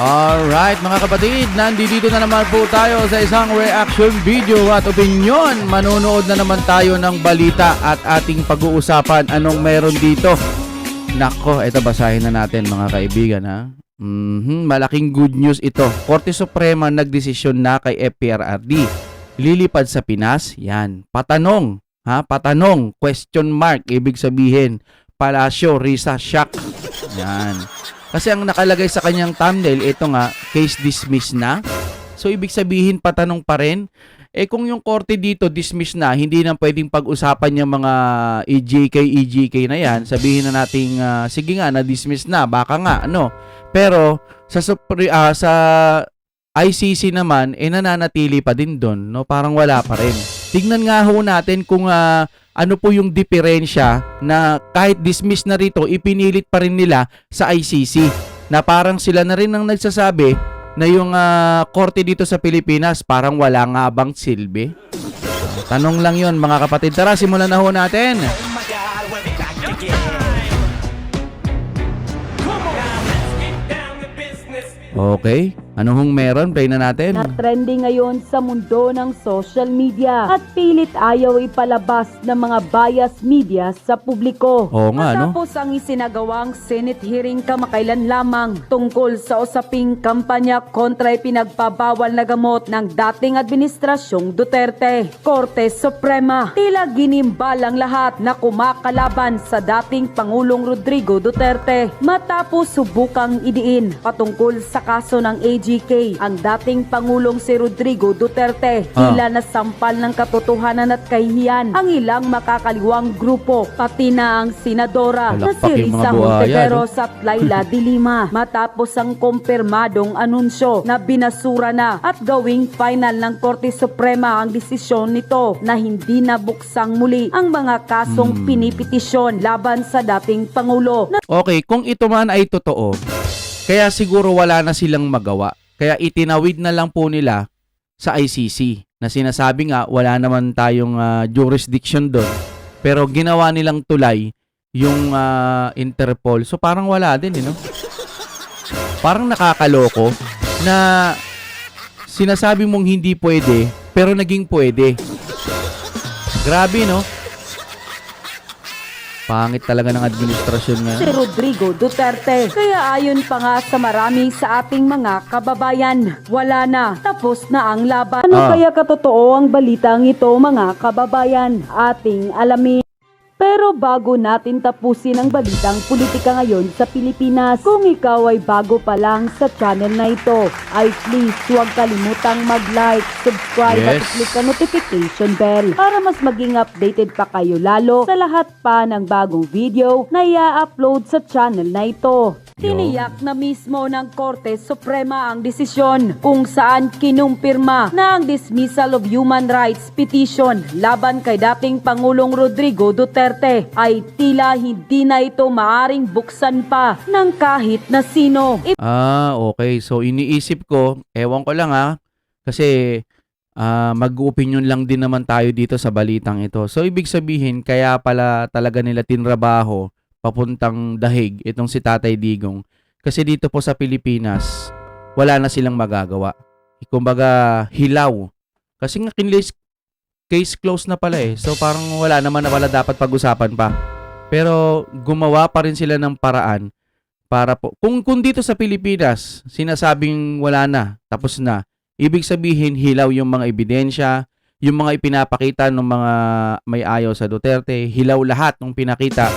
Alright mga kapatid, nandito na naman po tayo sa isang reaction video at opinion. Manonood na naman tayo ng balita at ating pag-uusapan anong meron dito. Nako, ito basahin na natin mga kaibigan ha. Mhm, malaking good news ito. Korte Suprema nagdesisyon na kay FPRRD. Lilipad sa Pinas, yan. Patanong, ha? Patanong, question mark, ibig sabihin, Palacio, Risa, shock. Yan. Kasi ang nakalagay sa kanyang thumbnail, ito nga, case dismissed na. So, ibig sabihin, patanong pa rin. Eh, kung yung korte dito dismiss na, hindi na pwedeng pag-usapan yung mga EJK, EJK na yan. Sabihin na nating, ah, sige nga, na-dismiss na, baka nga, ano. Pero, sa, Supre- ah, sa ICC naman, eh, nananatili pa din doon, no? Parang wala pa rin. Tignan nga ho natin kung ah, ano po yung diferensya na kahit dismiss na rito, ipinilit pa rin nila sa ICC. Na parang sila na rin ang nagsasabi na yung ah, korte dito sa Pilipinas parang wala nga bang silbi. Tanong lang yon mga kapatid. Tara, simulan na ho natin. Okay, ano hong meron? Play na natin. na trending ngayon sa mundo ng social media at pilit ayaw ipalabas ng mga bias media sa publiko. Oo nga, no? Matapos ang isinagawang Senate hearing kamakailan lamang tungkol sa usaping kampanya kontra ipinagbabawal na gamot ng dating administrasyong Duterte. Korte Suprema, tila ginimbal ang lahat na kumakalaban sa dating Pangulong Rodrigo Duterte matapos subukang idiin patungkol sa kaso ng AGK ang dating Pangulong si Rodrigo Duterte. Ah. Tila nasampal ng katotohanan at kahihiyan ang ilang makakaliwang grupo pati na ang senadora na si Risa buhaya, Hontiveros at Laila Dilima matapos ang kumpirmadong anunsyo na binasura na at gawing final ng Korte Suprema ang desisyon nito na hindi nabuksang muli ang mga kasong Hmm. pinipetisyon laban sa dating Pangulo Okay, kung ito man ay totoo, kaya siguro wala na silang magawa. Kaya itinawid na lang po nila sa ICC na sinasabi nga wala naman tayong ah, jurisdiction doon. Pero ginawa nilang tulay yung ah, Interpol. So parang wala din, eh, no? Parang nakakaloko na sinasabi mong hindi pwede pero naging pwede. Grabe, no? Pangit talaga ng administrasyon ngayon. si Rodrigo Duterte. Kaya ayon pa nga sa marami sa ating mga kababayan, wala na, tapos na ang laban. Ano Ah. kaya katotoo ang balitang ito mga kababayan? Ating alamin. Pero bago natin tapusin ang balitang politika ngayon sa Pilipinas, kung ikaw ay bago pa lang sa channel na ito, ay please huwag kalimutang mag-like, subscribe at Yes. click ang notification bell para mas maging updated pa kayo lalo sa lahat pa ng bagong video na i-upload sa channel na ito. Tiniyak na mismo ng Korte Suprema ang desisyon kung saan kinumpirma na ang dismissal of human rights petition laban kay dating Pangulong Rodrigo Duterte ay tila hindi na ito maaring buksan pa ng kahit na sino. Ah, okay. So iniisip ko, ewan ko lang ha, kasi ah, mag-opinion lang din naman tayo dito sa balitang ito. So ibig sabihin, kaya pala talaga nila tinrabaho papuntang dahig itong si Tatay Digong. Kasi dito po sa Pilipinas, wala na silang magagawa. Kumbaga, hilaw. Kasi nga kinlis case closed na pala eh. So parang wala naman na pala dapat pag-usapan pa. Pero gumawa pa rin sila ng paraan para po kung kung dito sa Pilipinas sinasabing wala na, tapos na. Ibig sabihin hilaw yung mga ebidensya, yung mga ipinapakita ng mga may ayaw sa Duterte, hilaw lahat ng pinakita.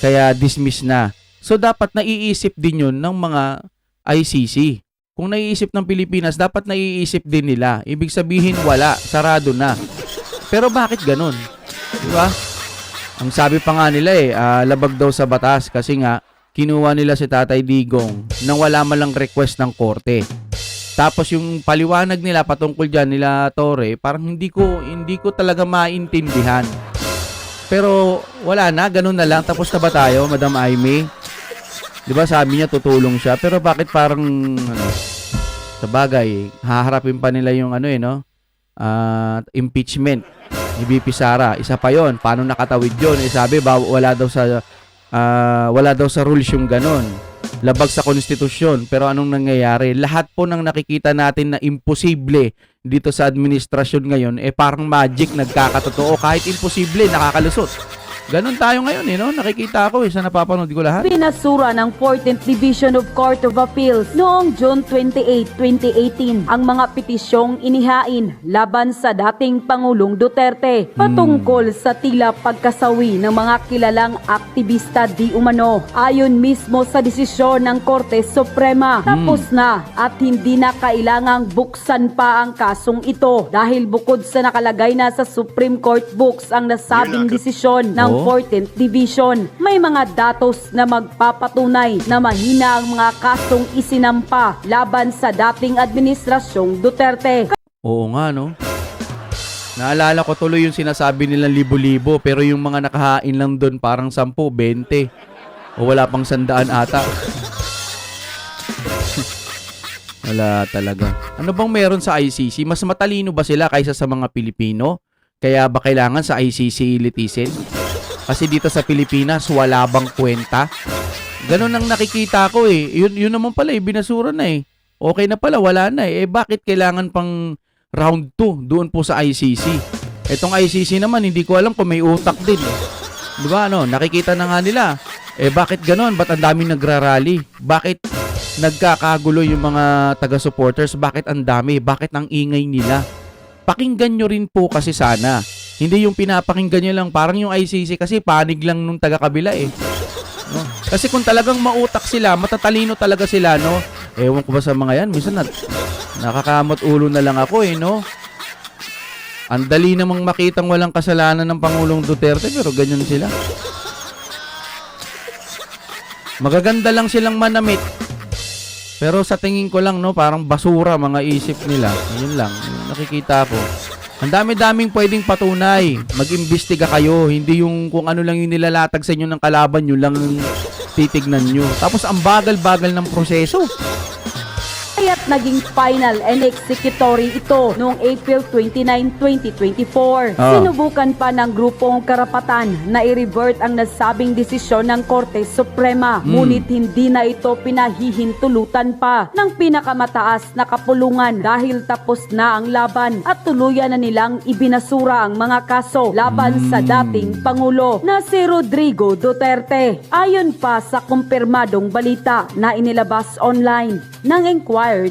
Kaya dismiss na. So dapat naiisip din yun ng mga ICC. Kung naiisip ng Pilipinas, dapat naiisip din nila. Ibig sabihin wala, sarado na. Pero bakit ganun? Di ba? Ang sabi pa nga nila eh, ah, labag daw sa batas kasi nga kinuha nila si Tatay Digong nang wala man lang request ng korte. Tapos yung paliwanag nila patungkol diyan nila Torre, parang hindi ko hindi ko talaga maintindihan. Pero wala na, ganun na lang. Tapos na ba tayo, Madam Aimee? 'Di ba sabi niya tutulong siya, pero bakit parang ano, sa bagay, haharapin pa nila yung ano eh, no? Ah, impeachment ni BP Sara. Isa pa 'yon. Paano nakatawid 'yon? Eh sabi ba wala daw sa ah, wala daw sa rules yung ganun. Labag sa konstitusyon. Pero anong nangyayari? Lahat po ng nakikita natin na imposible dito sa administrasyon ngayon, eh parang magic nagkakatotoo. Kahit imposible, nakakalusot. Ganon tayo ngayon eh, no? Nakikita ko eh, sa napapanood ko lahat. Pinasura ng 14th Division of Court of Appeals noong June 28, 2018 ang mga petisyong inihain laban sa dating Pangulong Duterte patungkol sa tila pagkasawi ng mga kilalang aktivista di umano. Ayon mismo sa desisyon ng Korte Suprema, tapos na at hindi na kailangang buksan pa ang kasong ito dahil bukod sa nakalagay na sa Supreme Court books ang nasabing desisyon ng Oh. 14th Division. May mga datos na magpapatunay na mahina ang mga kasong isinampa laban sa dating administrasyong Duterte. Oo nga, no? Naalala ko tuloy yung sinasabi nilang libo-libo, pero yung mga nakahain lang doon parang 10, 20. O wala pang sandaan ata. wala talaga. Ano bang meron sa ICC? Mas matalino ba sila kaysa sa mga Pilipino? Kaya ba kailangan sa ICC litisin? Kasi dito sa Pilipinas, wala bang kwenta? Ganun ang nakikita ko eh. Yun, yun naman pala, eh, binasura na eh. Okay na pala, wala na eh. Eh bakit kailangan pang round 2 doon po sa ICC? Etong ICC naman, hindi ko alam kung may utak din. Eh. Di ba ano, nakikita na nga nila. Eh bakit ganon? Ba't ang daming nagrarally? Bakit nagkakagulo yung mga taga-supporters? Bakit ang dami? Bakit ang ingay nila? Pakinggan nyo rin po kasi sana. Hindi yung pinapakinggan nyo lang. Parang yung ICC kasi panig lang nung taga-kabila eh. No? Kasi kung talagang mautak sila, matatalino talaga sila, no? Ewan ko ba sa mga yan, minsan na, nakakamot ulo na lang ako eh, no? Ang dali namang makitang walang kasalanan ng Pangulong Duterte pero ganyan sila. Magaganda lang silang manamit. Pero sa tingin ko lang, no, parang basura mga isip nila. Yun lang, yung nakikita ko. Ang dami-daming pwedeng patunay. Mag-imbestiga kayo. Hindi yung kung ano lang yung nilalatag sa inyo ng kalaban nyo lang titignan nyo. Tapos ang bagal-bagal ng proseso. Naging final and executory ito noong April 29, 2024. Ah. Sinubukan pa ng grupong karapatan na i-revert ang nasabing desisyon ng Korte Suprema. Hmm. Ngunit hindi na ito pinahihintulutan pa ng pinakamataas na kapulungan dahil tapos na ang laban at tuluyan na nilang ibinasura ang mga kaso laban sa Hmm. dating Pangulo na si Rodrigo Duterte. Ayon pa sa kumpirmadong balita na inilabas online ng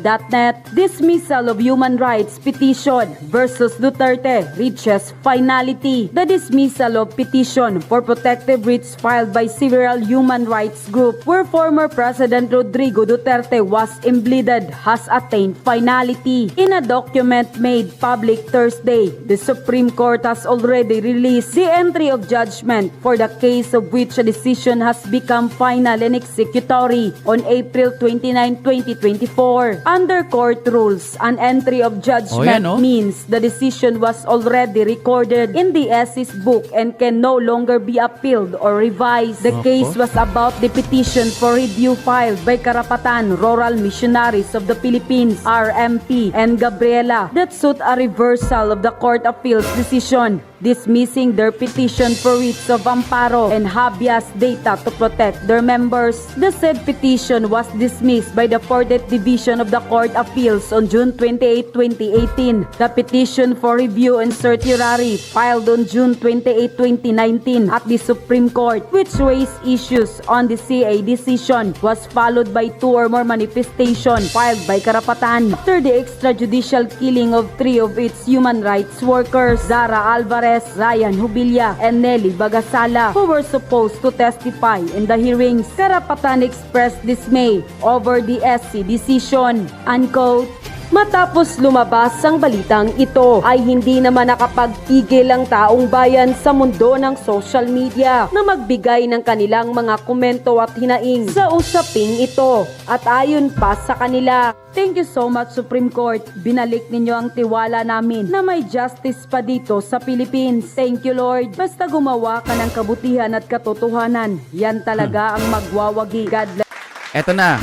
Enquirer.net, dismissal of human rights petition versus Duterte reaches finality. The dismissal of petition for protective writs filed by several human rights groups where former President Rodrigo Duterte was embleeded has attained finality. In a document made public Thursday, the Supreme Court has already released the entry of judgment for the case of which a decision has become final and executory on April 29, 2024. Under court rules, an entry of judgment Oh, yan, oh. means the decision was already recorded in the SE's book and can no longer be appealed or revised. The Opo. case was about the petition for review filed by Karapatan Rural Missionaries of the Philippines, RMP, and Gabriela that sought a reversal of the Court Appeals decision dismissing their petition for writs of amparo and habeas data to protect their members. The said petition was dismissed by the 40th Division of the Court Appeals on June 28, 2018. The petition for review and certiorari filed on June 28, 2019 at the Supreme Court, which raised issues on the CA decision, was followed by two or more manifestations filed by Karapatan after the extrajudicial killing of three of its human rights workers, Zara Alvarez, Ryan Hubilla, and Nelly Bagasala, who were supposed to testify in the hearings. Karapatan expressed dismay over the SC decision. Unquote. Matapos lumabas ang balitang ito ay hindi naman nakapagpigil ang taong bayan sa mundo ng social media na magbigay ng kanilang mga komento at hinaing sa usaping ito. At ayon pa sa kanila, Thank you so much Supreme Court. Binalik ninyo ang tiwala namin na may justice pa dito sa Philippines. Thank you Lord. Basta gumawa ka ng kabutihan at katotohanan. Yan talaga ang magwawagi. God bless. Eto na.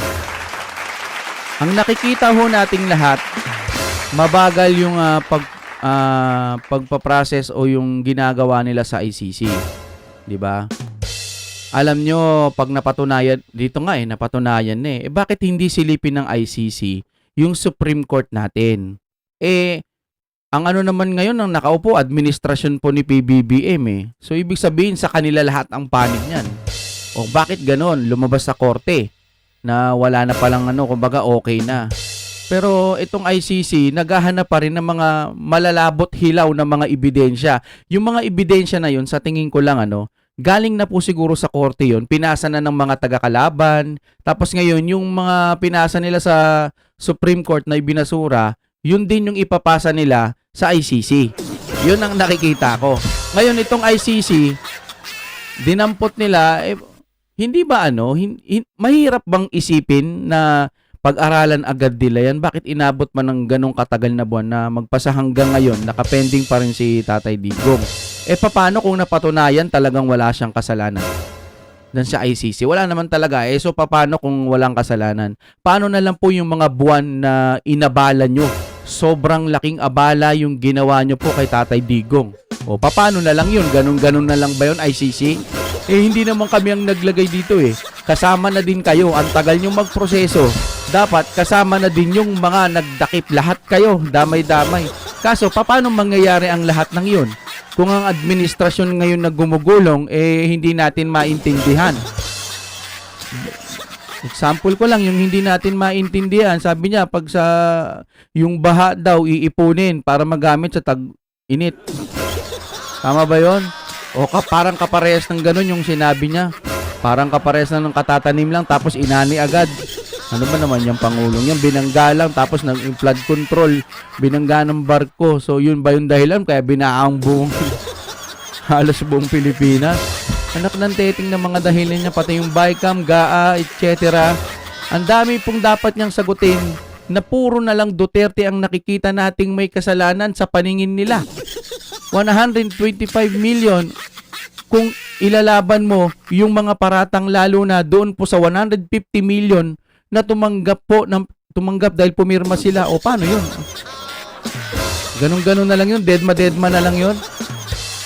Ang nakikita ho nating lahat, mabagal yung ah, pag ah, pagpaprocess o yung ginagawa nila sa ICC. 'Di ba? alam nyo, pag napatunayan, dito nga eh, napatunayan na eh. eh bakit hindi silipin ng ICC yung Supreme Court natin? Eh, ang ano naman ngayon ang nakaupo, administrasyon po ni PBBM eh. So, ibig sabihin sa kanila lahat ang panig niyan. O bakit ganon? Lumabas sa korte na wala na palang ano, kumbaga okay na. Pero itong ICC, naghahanap pa rin ng mga malalabot hilaw na mga ebidensya. Yung mga ebidensya na yun, sa tingin ko lang ano, galing na po siguro sa korte yun, pinasa na ng mga taga-kalaban. Tapos ngayon, yung mga pinasa nila sa Supreme Court na ibinasura, yun din yung ipapasa nila sa ICC. Yun ang nakikita ko. Ngayon, itong ICC, dinampot nila, eh, hindi ba ano, hin- hin- mahirap bang isipin na pag-aralan agad nila yan? Bakit inabot man ng ganong katagal na buwan na magpasa hanggang ngayon, nakapending pa rin si Tatay Digong? Eh, paano kung napatunayan talagang wala siyang kasalanan? Dan sa ICC. Wala naman talaga. Eh, so paano kung walang kasalanan? Paano na lang po yung mga buwan na inabala nyo? Sobrang laking abala yung ginawa nyo po kay Tatay Digong. O paano na lang yun? Ganun-ganun na lang ba yun, ICC? Eh, hindi naman kami ang naglagay dito eh. Kasama na din kayo. Ang tagal nyo magproseso. Dapat kasama na din yung mga nagdakip. Lahat kayo. Damay-damay. Kaso, paano mangyayari ang lahat ng yun? Kung ang administrasyon ngayon na gumugulong, eh hindi natin maintindihan. Example ko lang, yung hindi natin maintindihan, sabi niya, pag sa yung baha daw iipunin para magamit sa tag-init. Tama ba yon? O ka, parang kaparehas ng ganun yung sinabi niya. Parang kaparehas na ng katatanim lang tapos inani agad. Ano ba naman yung pangulong yan? Binangga lang tapos nag flood control. Binangga ng barko. So yun ba yung dahilan? Kaya binaang buong halos buong Pilipinas. Anak ng teting ng mga dahilan niya pati yung BICAM, GAA, etc. Ang dami pong dapat niyang sagutin na puro na lang Duterte ang nakikita nating may kasalanan sa paningin nila. 125 million kung ilalaban mo yung mga paratang lalo na doon po sa 150 million na tumanggap po ng tumanggap dahil pumirma sila. O paano yun? Ganun-ganun na lang yun. Deadma deadma na lang yun.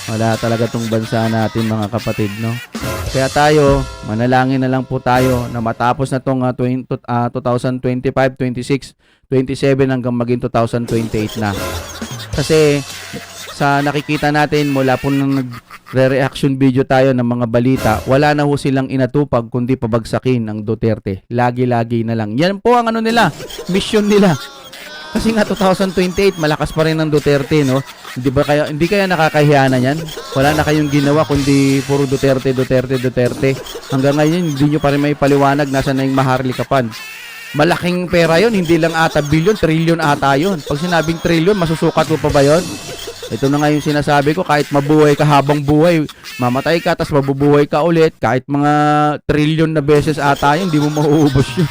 Wala talaga tong bansa natin mga kapatid no? Kaya tayo manalangin na lang po tayo na matapos na tong ah, 20, ah, 2025 26 27 hanggang maging 2028 na. Kasi sa nakikita natin mula po nang nagre-reaction video tayo ng mga balita, wala na ho silang inatupag kundi pabagsakin ang Duterte. Lagi-lagi na lang. Yan po ang ano nila, mission nila. Kasi nga 2028 malakas pa rin ang Duterte, no? Hindi ba kaya hindi kaya nakakahiya na yan? Wala na kayong ginawa kundi puro Duterte, Duterte, Duterte. Hanggang ngayon hindi nyo pa rin may paliwanag nasa na yung maharlikapan. Malaking pera yon, hindi lang ata billion, trillion ata yon. Pag sinabing trillion, masusukat mo pa ba yon? Ito na nga yung sinasabi ko, kahit mabuhay ka habang buhay, mamatay ka, tapos mabubuhay ka ulit, kahit mga trillion na beses ata yun, hindi mo mauubos yun.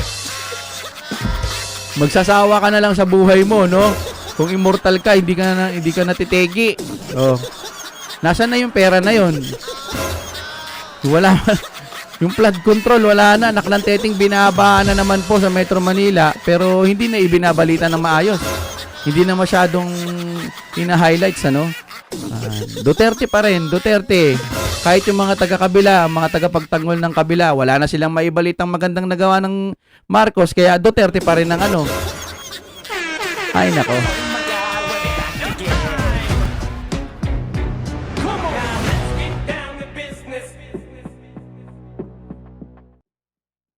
Magsasawa ka na lang sa buhay mo, no? Kung immortal ka, hindi ka na, hindi ka natitegi. Oh. Nasaan na yung pera na yon? Wala yung flood control, wala na. Naklanteting binabaan na naman po sa Metro Manila, pero hindi na ibinabalita ng maayos. Hindi na masyadong ina-highlights, ano? Ah, Duterte pa rin, Duterte. Kahit yung mga taga-kabila, mga taga-pagtanggol ng kabila, wala na silang maibalitang magandang nagawa ng Marcos, kaya Duterte pa rin ang ano. Ay, nako.